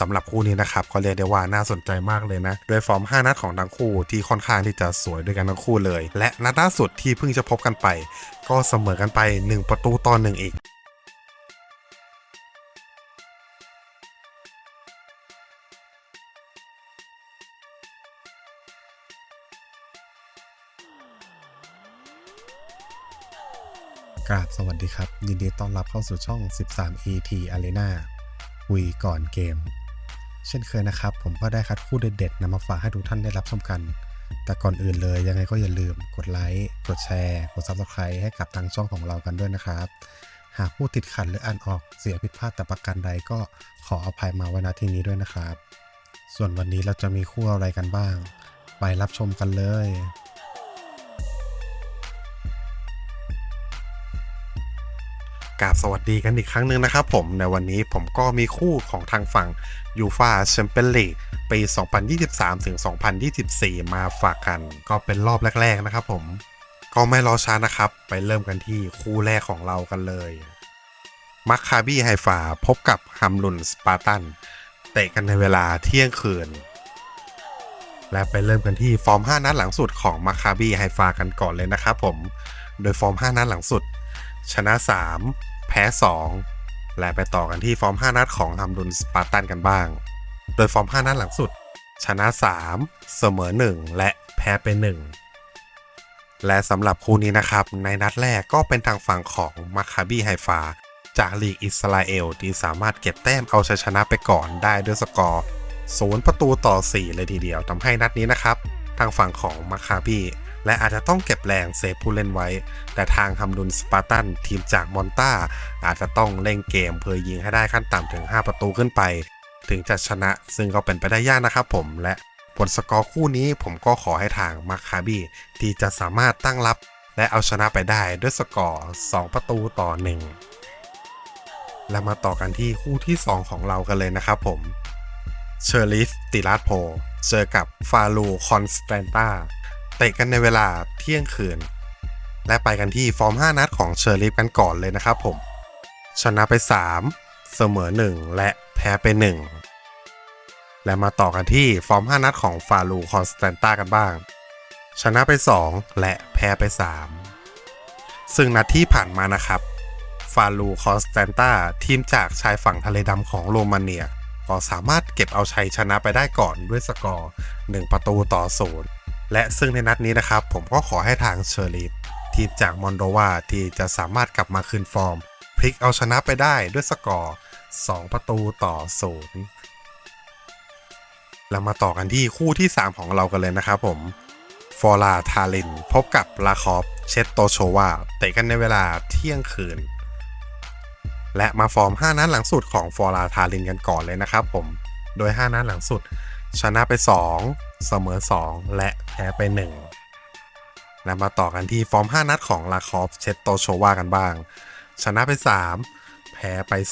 สำหรับคู่นี้นะครับก็เรียกได้ว่าน่าสนใจมากเลยนะโดยฟอร์ม 5 นัดของทั้งคู่ที่ค่อนข้างที่จะสวยด้วยกันทั้งคู่เลย และนัดล่าสุดที่เพิ่งจะพบกันไป ก็เสมอกันไป 1 ประตูต่อหนึ่งอีกกราบสวัสดีครับ ยินดีต้อนรับเข้าสู่ช่อง 13 ET Arena คุยก่อนเกม เช่นเคยนะครับ ผมก็ได้คัดคู่เด็ดๆนำมาฝากให้ทุกท่านได้รับชมกัน แต่ก่อนอื่นเลยยังไงก็อย่าลืมกดไลค์ กดแชร์ กด Subscribe ให้กับทางช่องของเรากันด้วยนะครับ หากผู้ติดขัดหรืออ่านออกเสียผิดพลาดแต่ประการใดก็ขออภัยมาไว้ณที่นี้ด้วยนะครับ ส่วนวันนี้เราจะมีคู่อะไรกันบ้าง ไปรับชมกันเลย กราบสวัสดีกันอีกครั้งหนึ่งนะครับผมในวันนี้ผมก็มีคู่ของทางฝั่งยูฟาแชมเปี้ยนลีกปี 2023 ถึง 2024 มาฝากกัน ก็เป็นรอบแรก ๆ นะครับผม ก็ไม่รอช้านะครับ ไปเริ่มกันที่คู่แรกของเรากันเลยมัคคาบี้ไฮฟาพบกับฮัมลุนสปาร์ตันเตะกันในเวลาเที่ยงคืน และไปเริ่มกันที่ฟอร์ม 5 นัดหลังสุดของมัคคาบี้ไฮฟากันก่อนเลยนะครับผม โดยฟอร์ม 5 นัดหลังสุด ชนะ 3 แพ้ 2 และไปต่อกันที่ฟอร์ม 5 นัดของฮัมดุนสปาร์ตันกันบ้าง โดยฟอร์ม 5 นัดหลังสุด ชนะ 3 เสมอ 1 และแพ้ไป1และสำหรับคู่นี้นะครับ ในนัดแรกก็เป็นทางฝั่งของมาคาบีไฮฟาจากลีกอิสราเอลที่สามารถเก็บแต้มเอาชัยชนะไปก่อนได้ด้วยสกอร์ศูนย์ประตูต่อ 4 เลยทีเดียวทำให้นัดนี้นะครับ ทางฝั่งของมาคาบี และอาจจะต้องเก็บแรงเซฟผู้เล่นไว้ แต่ทางฮัมดุนสปาร์ตันทีมจากมอนตาอาจจะต้องเล่นเกมเพื่อยิงให้ได้ขั้นต่ำถึง 5 ประตูขึ้นไป ถึงจะชนะซึ่งก็เป็นไปได้ยากนะครับผมและผลสกอร์คู่นี้ผมก็ขอให้ทางมาคาบีที่จะสามารถตั้งรับและเอาชนะไปได้ด้วยสกอร์ 2 ประตูต่อ 1 และมาต่อกันที่คู่ที่ 2 ของเรากันเลยนะครับผมเชอริฟติลัสโพเจอกับฟาลูคอนสแตนตา เตะกันในเวลาเที่ยงคืน และไปกันที่ฟอร์ม 5 นัดของเชอร์ลิฟกันก่อนเลยนะครับผม ชนะไป 3 เสมอ 1 และแพ้ไป 1 และมาต่อกันที่ฟอร์ม 5 นัดของฟาลูคอนสแตนตากันบ้าง ชนะไป 2 และแพ้ไป 3 ซึ่งนัดที่ผ่านมานะครับฟาลูคอนสแตนตาทีมจากชายฝั่งทะเลดำของโรมาเนีย ก็สามารถเก็บเอาชัยชนะไปได้ก่อนด้วยสกอร์ 1 ประตูต่อศูนย์ และซึ่งในนัดนี้นะครับ ผมก็ขอให้ทางเชอร์ลีฟทีมจากมอนโดวาที่จะสามารถกลับมาคืนฟอร์ม พลิกเอาชนะไปได้ด้วยสกอร์ 2 ประตูต่อศูนย์แล้วมาต่อกันที่คู่ที่ 3 ของเรากันเลยนะครับผม ฟอลาทาลิน พบกับลาคอฟเชตโตโชวาเตะกันในเวลาเที่ยงคืน และมาฟอร์ม 5 นัดหลังสุดของฟอลาทาลินกันก่อนเลยนะครับผม โดย 5 นัดหลังสุด ชนะไป 2 เสมอ 2 และแพ้ไป 1 และมาต่อกันที่ฟอร์ม 5 นัดของลาคอฟเชตโตโชวากันบ้าง ชนะไป 3 แพ้ไป 2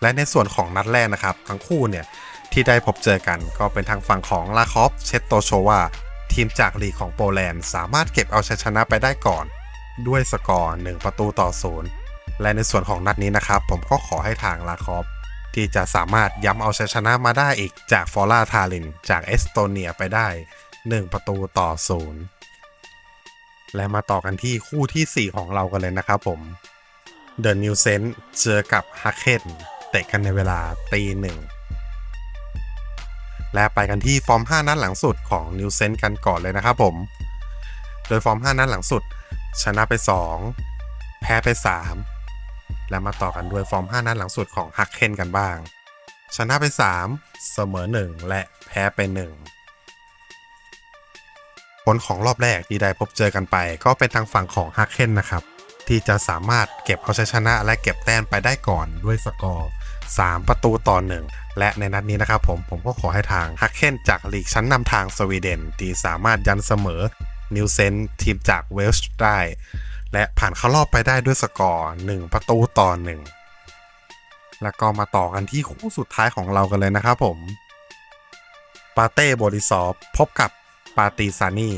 และในส่วนของนัดแรกนะครับ ทั้งคู่เนี่ย ที่ได้พบเจอกันก็เป็นทางฝั่งของลาคอฟเชตโตโชวาทีมจากลีกของโปแลนด์สามารถเก็บเอาชัยชนะไปได้ก่อน ด้วยสกอร์ 1 ประตูต่อศูนย์และในส่วนของนัดนี้นะครับ ผมก็ขอให้ทางลาคอฟ ที่จะสามารถย้ำเอาชัยชนะมาได้อีกจากฟอร่าทาลินจากเอสโตเนียไปได้ 1 ประตูต่อศูนย์และมาต่อกันที่คู่ที่ 4 ของเรากันเลยนะครับผมเดอะนิวเซนเจอกับฮักเคนเตะกันในเวลาตีหนึ่งและไปกันที่ฟอร์ม 5 นัดหลังสุดของนิวเซนกันก่อนเลยนะครับผม โดยฟอร์ม 5 นัดหลังสุด ชนะไป 2 แพ้ไป 3 และมาต่อกันด้วยฟอร์ม 5 นัดหลังสุดของฮักเคนกันบ้าง ชนะไป 3 เสมอ 1 และแพ้ไป 1 ผลของรอบแรกที่ได้พบเจอกันไป ก็เป็นทางฝั่งของฮักเคนนะครับ ที่จะสามารถเก็บเอาชัยชนะและเก็บแต้มไปได้ก่อนด้วยสกอร์ 3 ประตูต่อ 1 และในนัดนี้นะครับผมผมก็ขอให้ทางฮักเคนจากลีกชั้นนำทางสวีเดนที่สามารถยันเสมอนิวเซนทีมจากเวลช์ได้ และผ่านเข้ารอบไปได้ด้วยสกอร์ 1 ประตูต่อ 1 แล้วก็มาต่อกันที่คู่สุดท้ายของเรากันเลยนะครับผม ปาเต้บริซอฟพบกับปาตีซานี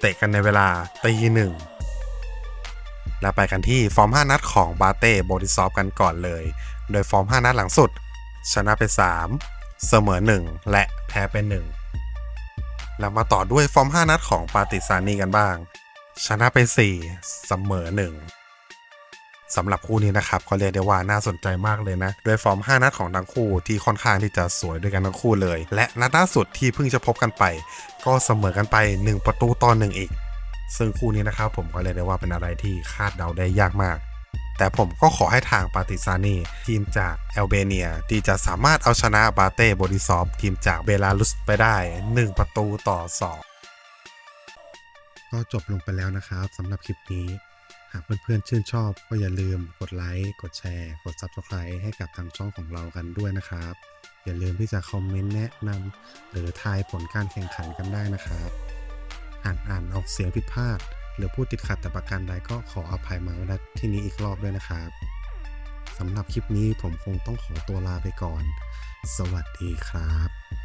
เตะกันในเวลาตีหนึ่งและไปกันที่ฟอร์ม 5 นัดของบาเต้บริซอฟกันก่อนเลย โดยฟอร์ม 5 นัดหลังสุด ชนะไป 3 เสมอ 1 และแพ้ไป1แล้วมาต่อด้วยฟอร์ม 5 นัดของปาติซานีกันบ้าง ชนะไป4เสมอ1สำหรับคู่นี้นะครับก็เรียกได้ว่าน่าสนใจมากเลยนะ โดยฟอร์ม 5 นัดของทั้งคู่ที่ค่อนข้างที่จะสวยด้วยกันทั้งคู่เลย และนัดล่าสุดที่เพิ่งจะพบกันไป ก็เสมอกันไป 1 ประตูต่อหนึ่งอีก ซึ่งคู่นี้นะครับผมก็เรียกได้ว่าเป็นอะไรที่คาดเดาได้ยากมาก แต่ผมก็ขอให้ทางปาติซานีทีมจากแอลเบเนีย ที่จะสามารถเอาชนะบาเต้บริซอฟทีมจากเบลารุสไปได้ 1 ประตูต่อ 2 ก็จบลงไปแล้วนะครับสำหรับคลิปนี้ หากเพื่อนๆชื่นชอบก็อย่าลืมกดไลค์ กดแชร์ กด Subscribe ให้กับทางช่องของเรากันด้วยนะครับ อย่าลืมที่จะคอมเมนต์แนะนำหรือทายผลการแข่งขันกันได้นะครับหากอ่านออกเสียงผิดพลาด หรือพูดติดขัดแต่ประการใดก็ขออภัยมาณที่นี้อีกรอบด้วยนะครับสำหรับคลิปนี้ผมคงต้องขอตัวลาไปก่อน สวัสดีครับ